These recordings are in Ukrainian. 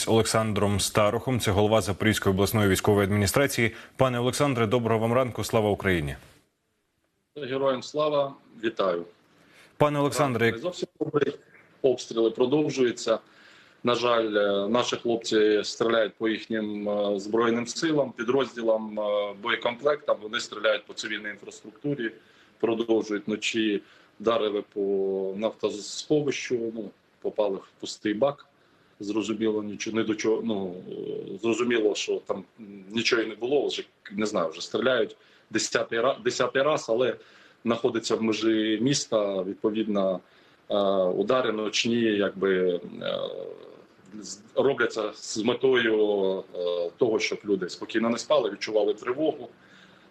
з Олександром Старухом, це голова Запорізької обласної військової адміністрації. Пане Олександре, доброго вам ранку. Слава Україні. Героям слава, вітаю. Пане Олександре, зовсім добрий. Обстріли продовжуються. На жаль, е, наші хлопці стріляють по їхнім е, збройним силам, підрозділам, е, боєкомплектам. Вони стріляють по цивільній інфраструктурі, продовжують вночі вдарили по нафтосховищу. Ну попали в пустий бак. Зрозуміло, нічого не до чого. Ну е, зрозуміло, що там нічого і не було. Вже не знаю, вже стріляють десятий раз, десятий раз, але знаходиться в межі міста. Відповідно, е, удари ночні, якби е, робляться з метою того, щоб люди спокійно не спали, відчували тривогу.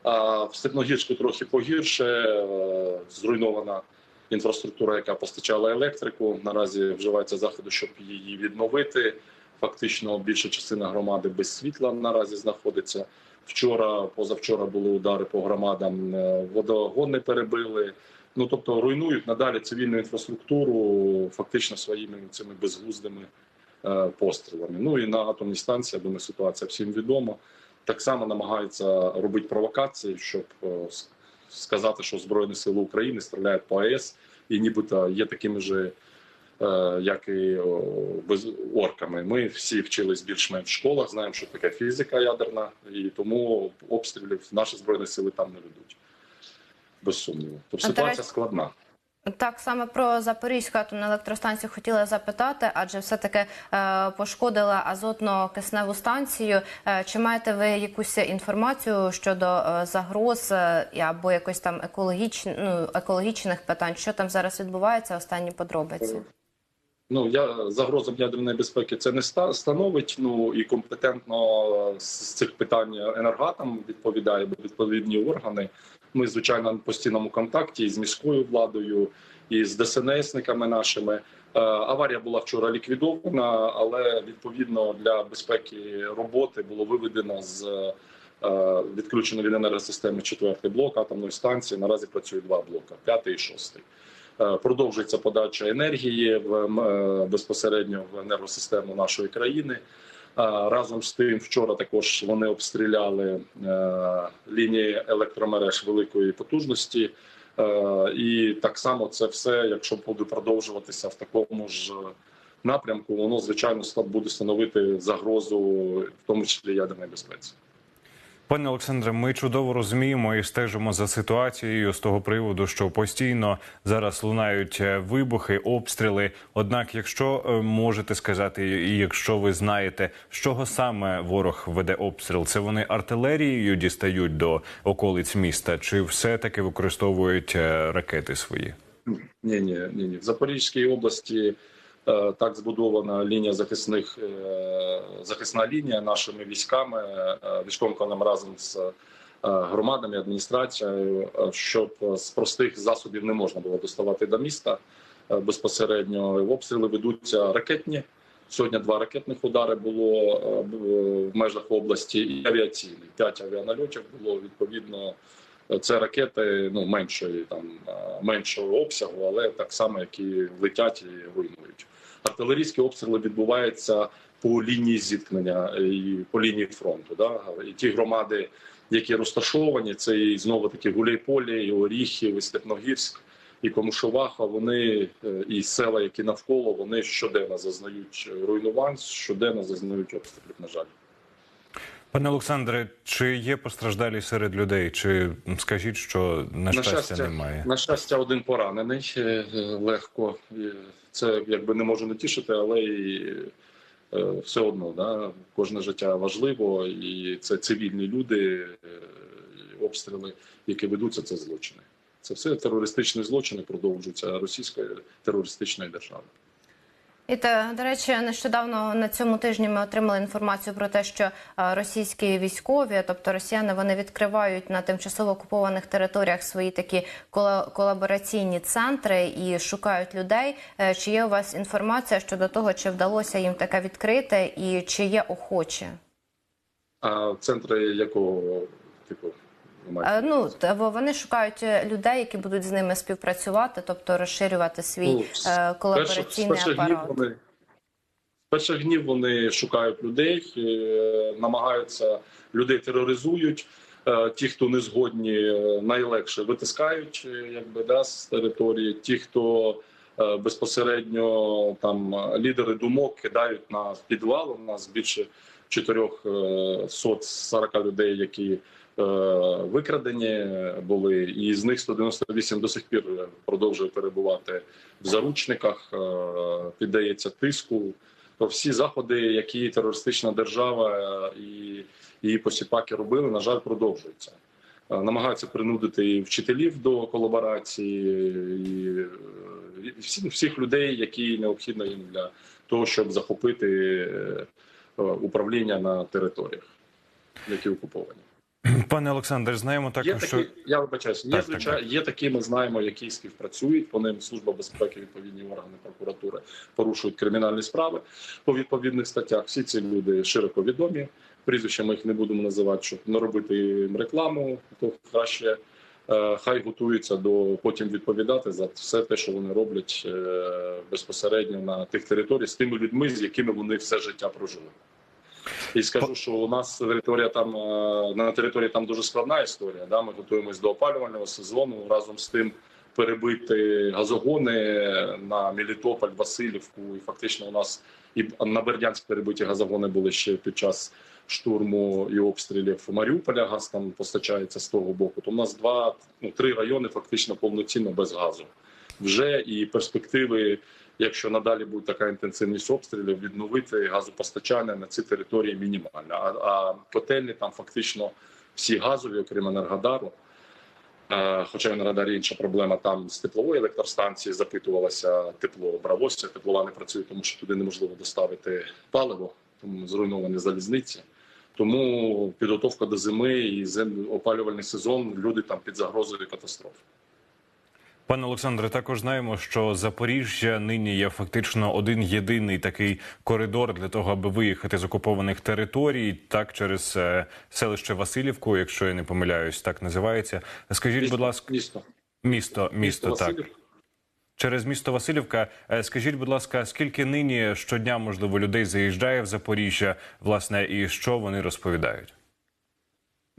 А в Степногірську трохи погірше зруйнована інфраструктура, яка постачала електрику. Наразі вживаються заходи, щоб її відновити. Фактично, більша частина громади без світла наразі знаходиться. Вчора, позавчора були удари по громадам, е, водогони перебили. Ну тобто руйнують надалі цивільну інфраструктуру, фактично своїми цими безглуздими е, пострілами. Ну і на атомній станції, я думаю, ситуація всім відома. Так само намагаються робити провокації, щоб е, сказати, що Збройні Сили України стріляють по АЕС і нібито є такими же, е, як і без орками. Ми всі вчились більш-менш в школах, знаємо, що таке фізика ядерна, і тому обстрілів наші збройні сили там не ведуть. Без сумніву. Тобто ситуація складна. Так саме про Запорізьку атомну електростанцію хотіла запитати, адже все-таки е, пошкодила азотно-кисневу станцію. Е, чи маєте ви якусь інформацію щодо е, загроз або якось там екологічних ну, екологічних питань? Що там зараз відбувається? Останні подробиці. Ну я загрозам ядерної безпеки це не ста- становить. Ну і компетентно з цих питань енергатам відповідає відповідні органи. Ми звичайно в постійному контакті і з міською владою, і з ДСНСниками нашими. Е, Аварія була вчора ліквідована, але відповідно для безпеки роботи було виведено з е, відключено від енергосистеми четвертий блок атомної станції. Наразі працює два блока: п'ятий і шостий. Е, Продовжується подача енергії в е, безпосередньо в енергосистему нашої країни. Е, Разом з тим, вчора також вони обстріляли лінії електромереж великої потужності. І так само це все, якщо буде продовжуватися в такому ж напрямку, воно звичайно буде становити загрозу, в тому числі ядерної безпеці. Пане Олександре, ми чудово розуміємо і стежимо за ситуацією з того приводу, що постійно зараз лунають е, вибухи, обстріли. Однак, якщо е, можете сказати, і якщо ви знаєте, з чого саме ворог веде обстріл, це вони артилерією дістають до околиць міста, чи все таки використовують е, ракети свої? Ні, ні, ні, ні. В Запорізькій області так збудована лінія захисних е, захисна лінія нашими військами, е, військовим коном разом з е, громадами, адміністрацією, е, щоб з простих засобів не можна було доставати до міста е, безпосередньо. Обстріли ведуться ракетні. Сьогодні два ракетних удари було е, в межах області і авіаційні. П'ять авіанальотів було відповідно. Це ракети ну меншої там е, меншого обсягу, але так само, які летять і руйнують. Артилерійські обстріли відбуваються по лінії зіткнення і по лінії фронту. Да? І ті громади, які розташовані, це і знову таки Гуляйполі, і Оріхів, і Степногірськ, і Комушоваха. Вони е, і села, які навколо, вони щоденно зазнають руйнувань, щоденно зазнають обстрілів. На жаль. Пане Олександре, чи є постраждалі серед людей? Чи скажіть, що на щастя, немає? На щастя, один поранений е, легко. Це якби не можу не тішити, але і е, все одно да, кожне життя важливо, і це цивільні люди, е, обстріли, які ведуться, це злочини. Це все терористичні злочини продовжуються російської терористичної держави. І та, до речі, нещодавно на цьому тижні ми отримали інформацію про те, що е, російські військові, тобто росіяни, вони відкривають на тимчасово окупованих територіях свої такі колабораційні центри і шукають людей. Е, Чи є у вас інформація щодо того, чи вдалося їм таке відкрити, і чи є охочі? А центри якого типу маєте? Е, Ну вони шукають е, людей, які будуть з ними співпрацювати, тобто розширювати свій Ну, е, перших- з перших днів вони перших днів вони шукають людей, намагаються людей тероризують. Ті, хто не згодні, найлегше витискають якби да, з території. Ті, хто безпосередньо там лідери думок кидають на підвал. У нас більше 440 людей, які викрадені були, і з них 198 до сих пір продовжує перебувати в заручниках, е, піддається тиску. То всі заходи, які терористична держава е, і її посіпаки робили, на жаль, продовжуються. Е, Намагаються принудити і вчителів до колаборації, і, е, всі, всіх людей, які необхідно їм для того, щоб захопити е, е, управління на територіях, які окуповані. Пане Олександр, знаємо Є також, такі, що я вибачаюся, є Так, звичайно, є такі, ми знаємо, які співпрацюють. По ним служба безпеки, відповідні органи прокуратури порушують кримінальні справи по відповідних статтях. Всі ці люди широко відомі. Прізвища ми їх не будемо називати, щоб не робити їм рекламу. То краще е, хай готуються до потім відповідати за все те, що вони роблять е, безпосередньо на тих територіях з тими людьми, з якими вони все життя прожили. І скажу, що у нас територія там е, на території там дуже складна історія. Да, ми готуємось до опалювального сезону. Разом з тим перебити газогони на Мелітополь, Васильівку. І фактично у нас і на Бердянськ перебиті газогони були ще під час штурму і обстрілів Маріуполя. Газ там постачається з того боку. То у нас два ну три райони фактично повноцінно без газу. Вже і перспективи якщо надалі буде така інтенсивність обстрілів, відновити газопостачання на ці території мінімальна. А, а котельні там фактично всі газові, окрім Енергодару. Е, Хоча в Енергодарі інша проблема там з теплової електростанції запитувалося тепло, бралося. Теплова не працює, тому що туди неможливо доставити паливо, тому зруйновані залізниці. Тому підготовка до зими і опалювальний сезон люди там під загрозою катастрофи. Пане Олександре, також знаємо, що Запоріжжя нині є фактично один єдиний такий коридор для того, аби виїхати з окупованих територій, так через е, селище Васильівку, якщо я не помиляюсь, так називається. Скажіть, будь ласка, місто, місто, місто, так через місто Васильівка. Е, Скажіть, будь ласка, скільки нині щодня можливо людей заїжджає в Запоріжжя, власне, і що вони розповідають?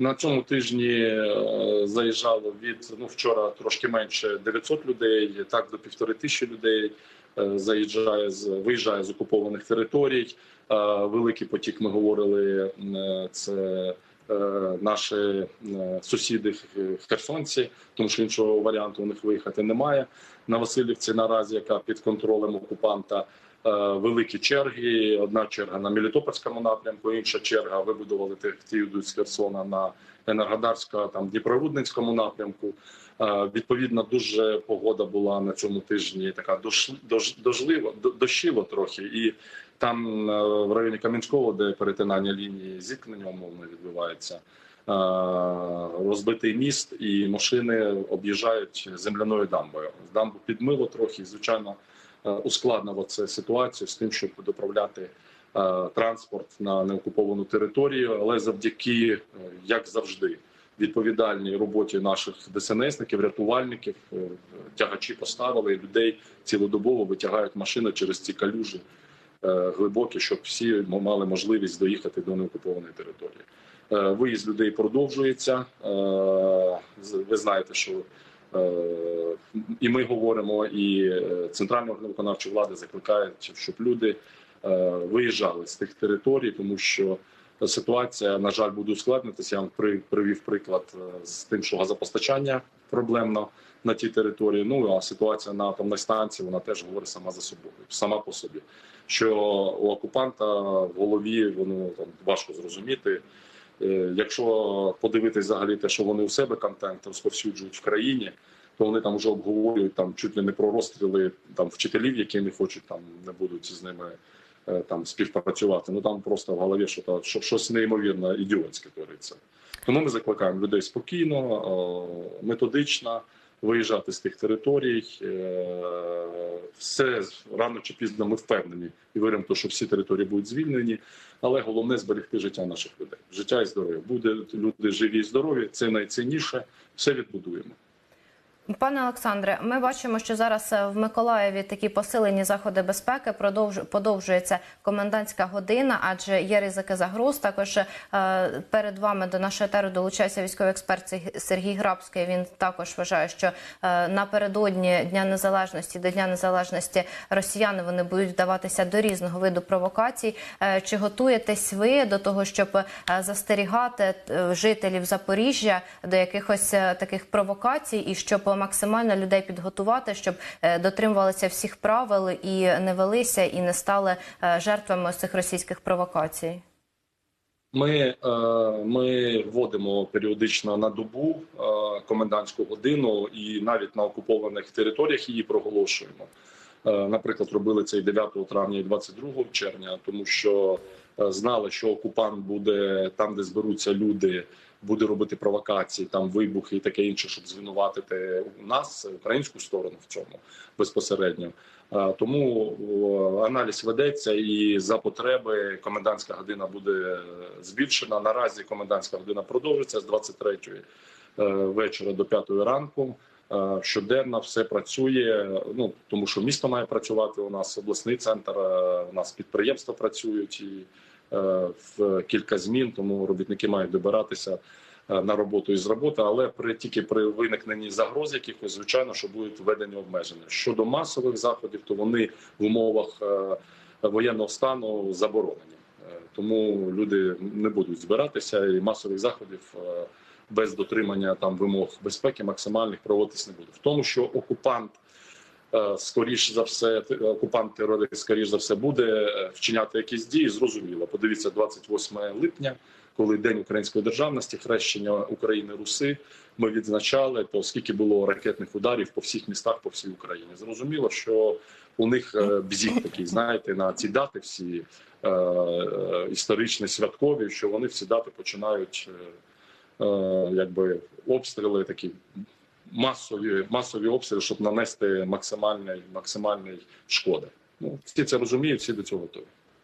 На цьому тижні е, заїжджало від ну вчора трошки менше 900 людей, так до півтори тисячі людей е, заїжджає з виїжджає з окупованих територій. Е, Великий потік. Ми говорили. Це наші сусіди херсонці, тому що іншого варіанту у них виїхати немає. На Васильівці наразі, яка під контролем окупанта. Е, Великі черги. Одна черга на Мелітопольському напрямку, інша черга вибудували тих, ті йдуть з Херсона на Енергодарська, там Дніпрорудницькому напрямку. Е, Відповідно, дуже погода була на цьому тижні така дош, дош, дожлива, до- дощило трохи. І там е, в районі Кам'янського, де перетинання лінії зіткнення умовно відбувається, розбитий міст, і машини об'їжджають земляною дамбою. Дамбу підмило трохи, звичайно, е, ускладнило це ситуацію з тим, щоб доправляти е, транспорт на неокуповану територію, але завдяки, е, як завжди, відповідальній роботі наших ДСНСників, рятувальників, тягачі поставили людей цілодобово витягають машини через ці калюжі глибокі, щоб всі мали можливість доїхати до неокупованої території. Виїзд людей продовжується. Ви знаєте, що і ми говоримо, і е, центральні органи виконавчої влади закликають, щоб люди е, виїжджали з тих територій, тому що ситуація, на жаль, буде ускладнитися. Я вам при- привів приклад е, з тим, що газопостачання проблемно на тій території. Ну а ситуація на атомній станції вона теж говорить сама за собою, сама по собі. Що у окупанта в голові воно там важко зрозуміти. Е, Якщо подивитись взагалі те, що вони у себе контент розповсюджують в країні, то вони там вже обговорюють там чуть ли не про розстріли там вчителів, які не хочуть там не будуть з ними е, там співпрацювати. Ну там просто в голові що та що щось неймовірно ідіотське твориться. Тому ми закликаємо людей спокійно, методично виїжджати з тих територій. Е, Все рано чи пізно ми впевнені і віримо, що всі території будуть звільнені. Але головне зберегти життя наших людей, життя і здоров'я. Буде люди живі і здорові. Це найцінніше. Все відбудуємо. Пане Олександре, ми бачимо, що зараз е, в Миколаєві такі посилені заходи безпеки. Подовжується комендантська година, адже є ризики загроз. Також е, перед вами до нашого етеру долучається військовий експерт Сергій- Грабський. Він також вважає, що е, напередодні Дня Незалежності до Дня Незалежності росіяни вони будуть вдаватися до різного виду провокацій. Чи готуєтесь ви до того, щоб застерігати жителів Запоріжжя до якихось таких провокацій, і щоб максимально людей підготувати, щоб е, дотримувалися всіх правил і не велися, і не стали е, жертвами цих російських провокацій? Ми, е, ми вводимо періодично на добу комендантську годину і навіть на окупованих територіях її проголошуємо. Наприклад, робили це і 9 травня, і 22 червня, тому що знали, що окупант буде там, де зберуться люди, буде робити провокації, там вибухи і таке інше, щоб звинуватити нас, українську сторону в цьому безпосередньо. Е, Тому аналіз ведеться, і за потреби комендантська година буде збільшена. Наразі комендантська година продовжиться з 23-ї е, вечора до 5-ї ранку. Е, Щоденно все працює. Ну тому, що місто має працювати. У нас обласний центр, у нас підприємства працюють і в кілька змін. Тому робітники мають добиратися е, на роботу із роботи, але при тільки при виникненні загроз якихось, звичайно, що будуть введені обмеження. Щодо масових заходів, то вони в умовах е, воєнного стану заборонені. Е, Тому люди не будуть збиратися, і масових заходів е, без дотримання там вимог безпеки максимальних проводитись не буде. В тому, що окупант. Е, Скоріш за все, т- окупант терорист скоріш за все буде е, вчиняти якісь дії. Зрозуміло. Подивіться, 28 липня, коли День української державності, хрещення України Руси, ми відзначали, то скільки було ракетних ударів по всіх містах по всій Україні. Зрозуміло, що у них е, бзік такий, знаєте, на ці дати всі е, е, історичні святкові, що вони всі дати починають е, е, якби обстріли такі. Масові масові обстріли, щоб нанести максимальний максимальний шкоди. Ну всі це розуміють, всі до цього готові.